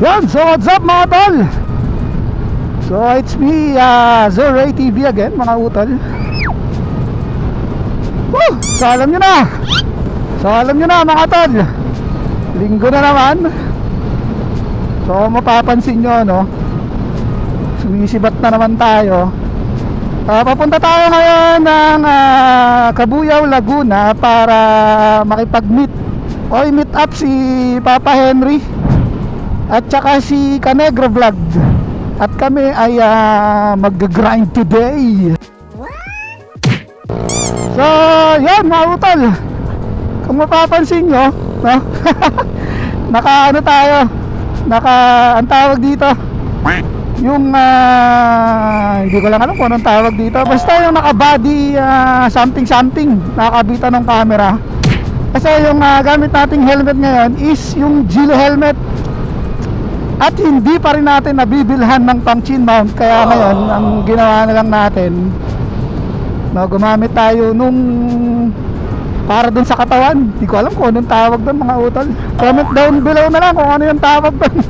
Yan, so what's up mga tol? So it's me, uh, Zoray TV again mga utol. Woo! So alam nyo na. So alam nyo na mga tol. Linggo na naman. So mapapansin nyo no Sumisibat na naman tayo. Ah, papunta tayo ngayon ng ah, Kabuyaw, Laguna para makipag-meet. O meet up si Papa Henry at saka si Canegro Vlog. At kami ay ah, mag-grind today. So yan mga utol. Kung mapapansin nyo no? naka ano tayo? Naka ang tawag dito? Yung ah, hindi ko lang alam kung anong tawag dito. Basta yung naka body ah, something something nakakabita ng camera. Kasi yung ah, gamit nating helmet ngayon is yung Gilo helmet at hindi pa rin natin nabibilhan ng pang chin mount. Kaya ngayon ang ginawa na lang natin no, gumamit tayo nung para dun sa katawan. Hindi ko alam kung anong tawag doon mga utol. Comment down below na lang kung ano yung tawag doon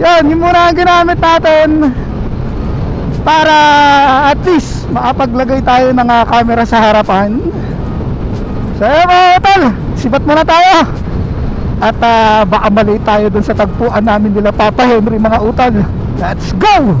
yan yun muna ang ginamit natin para at least makapaglagay tayo ng ah, camera sa harapan. So yun mga utol sibat muna tayo at ah, baka mali tayo dun sa tagpuan namin nila Papa Henry mga utol let's go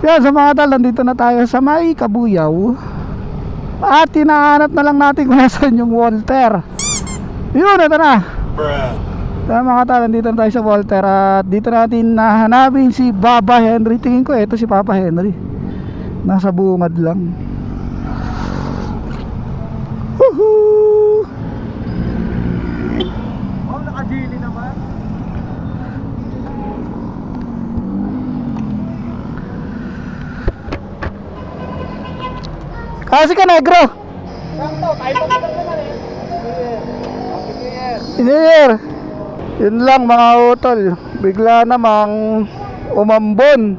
Yan sa mga tal, nandito na tayo sa may Kabuyaw. At tinahanap na lang natin kung nasan yung Walter. Yun, ito na. Na mga tal, nandito na tayo sa Walter. At dito natin nahanapin si Baba Henry. Tingin ko ito si Papa Henry. Nasa bungad lang. Woohoo! Oh, nakadili naman. Kasi ka negro eh. Engineer Yun lang mga utol Bigla namang umambon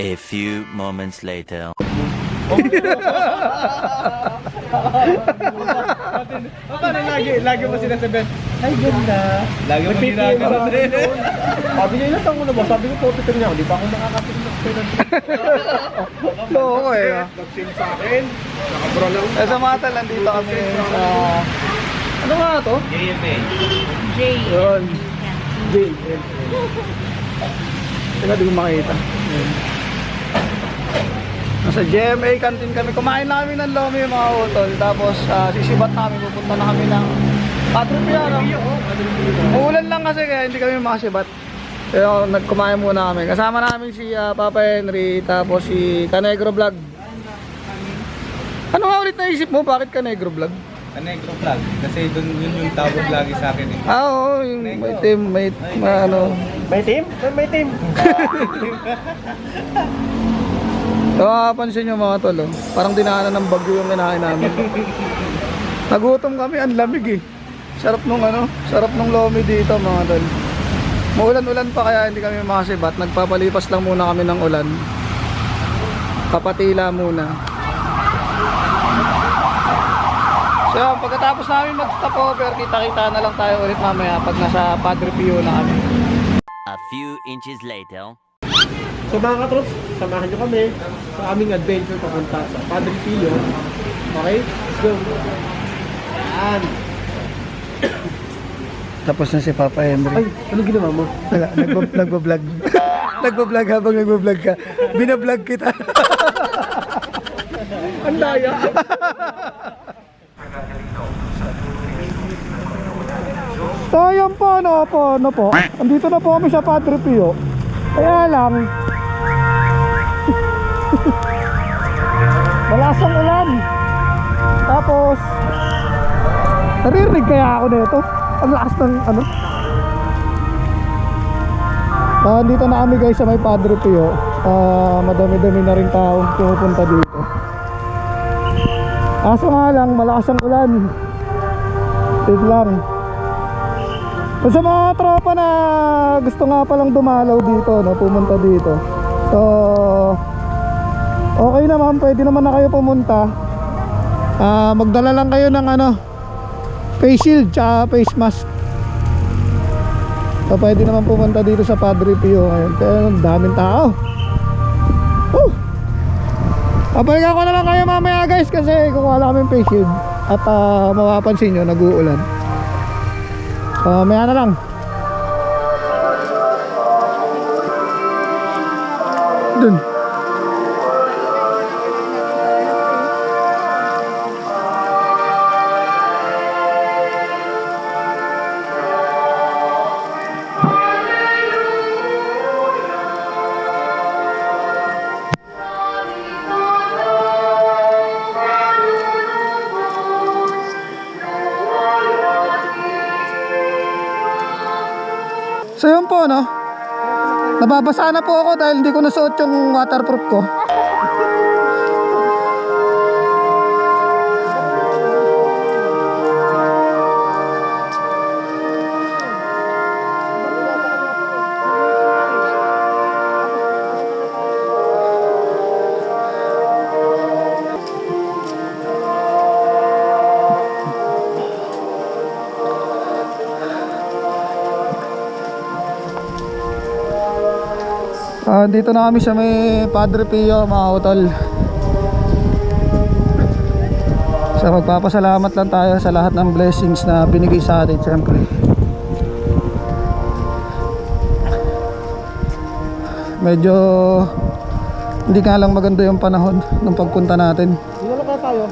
A few moments later. Paano lagi, lagi mo sinasabihan? Ay, ganda. Lagi mo ginagawa. Sabi niya, ilan taong mo na ba? Sabi ko, 43 niya ako. Di pa ako nakakating ng pera. Oo eh Nag-sing sa akin. Nakabro lang. Eh, sa mga tal, nandito kami. Ano nga to? JMA. Yun. Jail. Teka, di ko makita. Nasa GMA canteen kami. Kumain na kami ng lomi mga utol. Tapos ah, sisibat na kami. Pupunta na kami ng Padre Pio. No? Uulan lang kasi kaya hindi kami makasibat. Pero nagkumain muna kami. Kasama namin si ah, Papa Henry. Tapos si Canegro Vlog. Ano nga ulit naisip mo? Bakit Canegro Vlog? Negro vlog. Kasi dun yun yung tawag lagi sa akin eh. Ah, oo. Yung may team, may, ma- ano. May team? May team. So, pansin nyo mga tol, oh. parang dinaanan ng bagyo yung kinain namin. Nagutom kami, ang lamig eh. Sarap nung ano, sarap nung lomi dito mga tol. Maulan-ulan pa kaya hindi kami makasibat. Nagpapalipas lang muna kami ng ulan. Papatila muna. So, pagkatapos namin mag-stop over, kita-kita na lang tayo ulit mamaya pag nasa Padre Pio na kami. A few inches later. So mga katrops, samahan nyo kami sa aming adventure papunta sa Padre Pio. Okay? Let's go. Yan. Tapos na si Papa Henry. Ay, ano ginawa mo? Wala, nagbo-vlog. nagbo-vlog habang nagbo-vlog ka. Binablog kita. Ang daya. So yun po, ano po, ano po. Andito na po kami sa Padre Pio. Kaya lang, malasang ulan. Tapos, naririnig kaya ako nito. Ang lakas ng ano. Ah, dito na kami guys sa may Padre Pio. Ah, madami-dami na rin taong pumupunta dito. Kaso nga lang, malakas ang ulan. Tig lang. So, sa mga tropa na gusto nga palang dumalaw dito, no, pumunta dito. So, okay naman, pwede naman na kayo pumunta. Ah, magdala lang kayo ng ano, face shield tsaka face mask. So, pwede naman pumunta dito sa Padre Pio ngayon. Kaya ang daming tao. Woo! Papalikan ko na lang kayo mamaya guys kasi kukuha lang kami face shield. At ah, mapapansin nyo, nag-uulan. So, maya na lang. Nababasa na po ako dahil hindi ko nasuot yung waterproof ko. Ah, dito na kami sa may Padre Pio mga utol. So magpapasalamat lang tayo sa lahat ng blessings na binigay sa atin siyempre. Medyo hindi nga lang maganda yung panahon ng pagpunta natin. Na kaya tayo.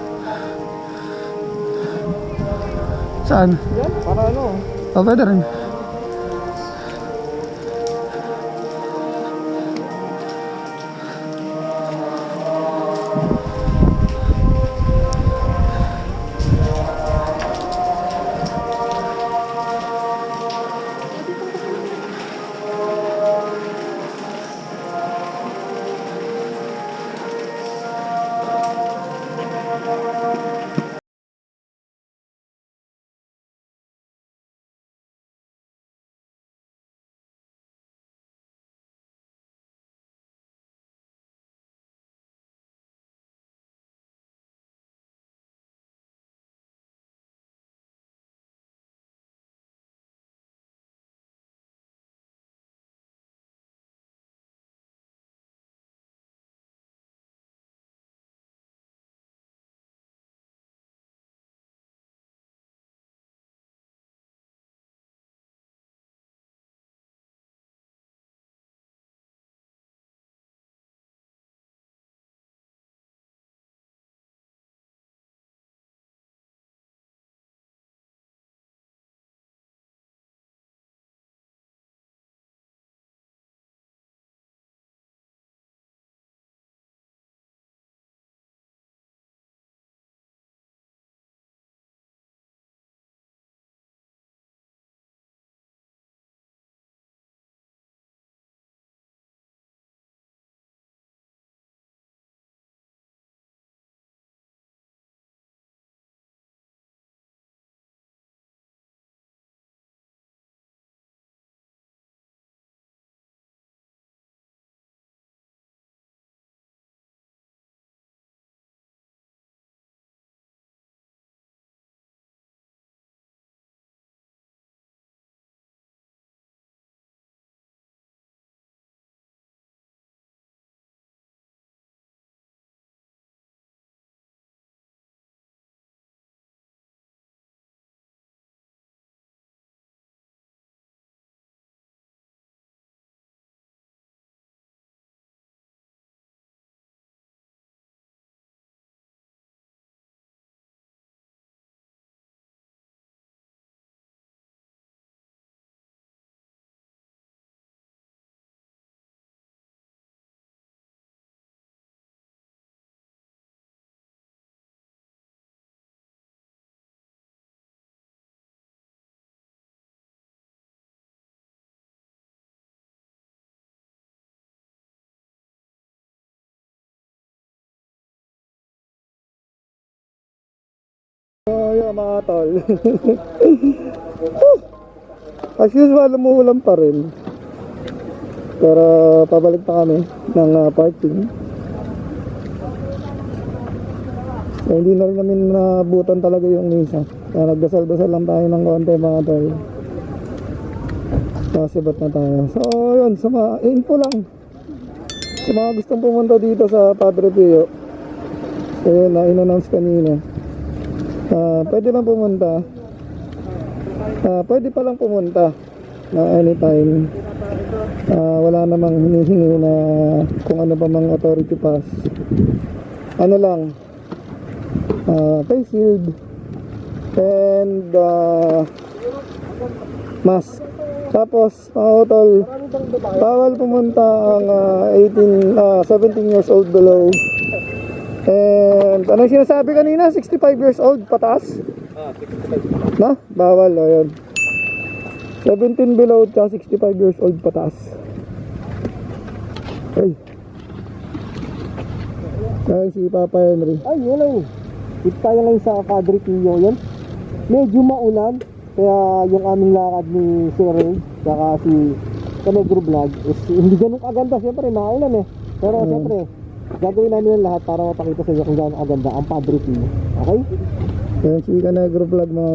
Saan? Yan, para ano. Oh, pwede rin. Oh, yeah, mga tol. As usual, umuulan pa rin. Pero pabalik pa kami ng ah, parking. So, hindi na rin namin nabutan talaga yung misa. Kaya nagdasal-dasal lang tayo ng konti mga tol. Sasibat na tayo. So, yun. Sa mga info lang. Sa mga gustong pumunta dito sa Padre Pio. So, yun na in-announce kanina. Ah, pwede lang pumunta. Ah, pwede pa lang pumunta na anytime. Ah, wala namang hinihingi na kung ano pa mang authority pass. Ano lang, ah, face shield and ah, mask. Tapos, mga utol, bawal pumunta ang ah, 18, ah, 17 years old below. And ano sinasabi kanina? 65 years old pataas? Ah, 65. Na? Bawal, o yun. 17 below at 65 years old pataas. Ay. Ay, si Papa Henry. Ay, yun lang. Tayo ngayon sa Padre Pio yan. Medyo maulan. Kaya yung aming lakad ni Sir Ray, saka si Canegro Vlog is hindi ganun kaganda. Siyempre, maulan eh. Pero Mm. siyempre, gagawin namin yung lahat para mapakita sa inyo kung gaano kaganda ang Padre Pio. Okay? Yan, si Canegro Vlog mga.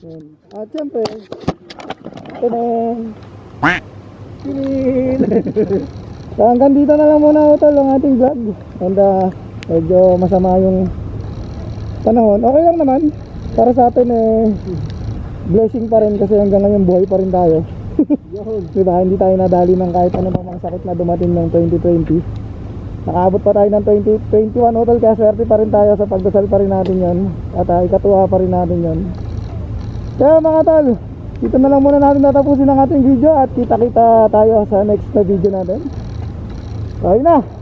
Yan. At syempre, taneng. Kinin. so hanggang dito na lang muna utol ang ating vlog. And uh, medyo masama yung panahon. Okay lang naman. Para sa atin eh, blessing pa rin kasi hanggang ngayon buhay pa rin tayo. Diba? Hindi tayo nadali ng kahit ano mga sakit na dumating ng 2020. Nakaabot pa tayo ng 2021 utol kaya swerte pa rin tayo sa pagdasal pa rin natin yon At uh, ikatuwa pa rin natin yon Kaya mga tol, dito na lang muna natin tatapusin ang ating video at kita-kita tayo sa next na video natin. Okay na!